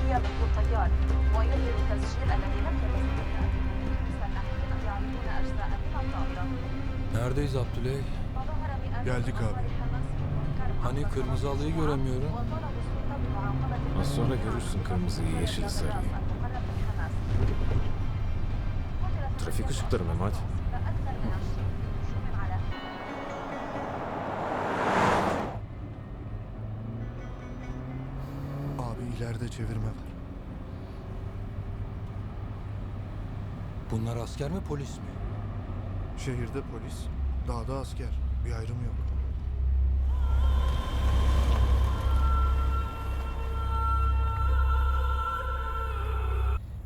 هي بالطيار ويدرك تسجيل الذين تمثلون سنحن يعرفون أجزاء من الطائرة Neredeyiz Abdüley? Geldik abi. Hani kırmızı alıyı göremiyorum. Az sonra görürsün kırmızıyı, yeşil sarıyı. Trafik ışıkları Mehmet. Abi ileride çevirme var. Bunlar asker mi polis mi? Şehirde polis, dağda asker. Bir ayrım yok.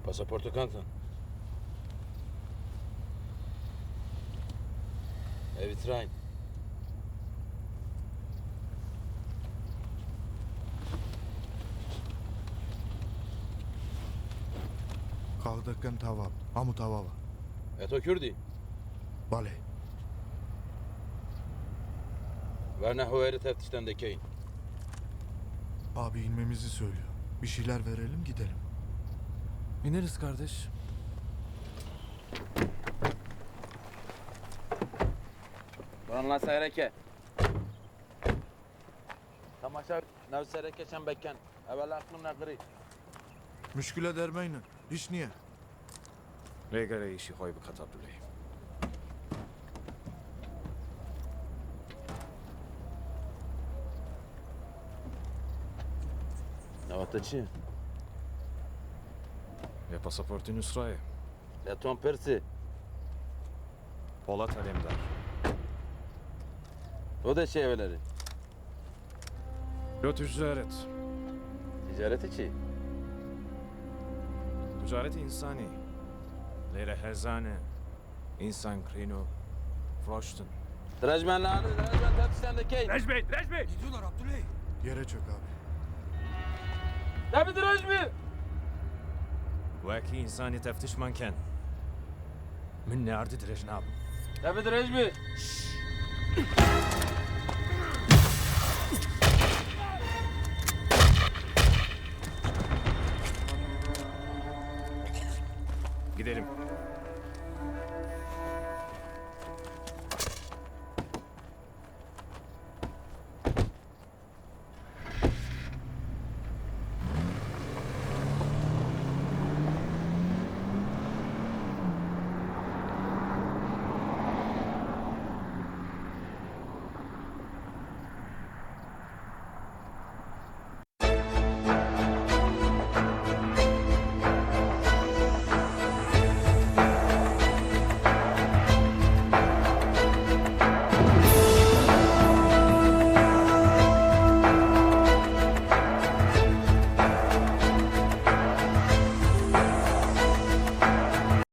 Pasaportu kanka. Evet Ryan. Amu tava var. Eto Kürdi. Bale. Ve nehuveri teftişten dekeyin. Abi inmemizi söylüyor. Bir şeyler verelim gidelim. İneriz kardeş. Buran lan seyreke. Tamaşa nev seyreke sen bekken. Evvel aklım ne kırı. Müşküle dermeyin. Hiç niye? Regare işi koy bu kat Abdüley. Ne vakti çi? Ve pasaportu Nusra'ya. Leton Persi. Polat Alemdar. O da şey evleri. Lo ticaret. Ticareti çi. Ticaret insani. Lere hezane. İnsan krino. Froştun. Drajmen lan, drajmen teftişten dekeyin. Recbey! Recbey! Gidiyorlar Abdüley. Yere çök abi. Tabi drajmi. Vaki insani teftiş manken. Min ne ardı direjnab. Tabi Gidelim.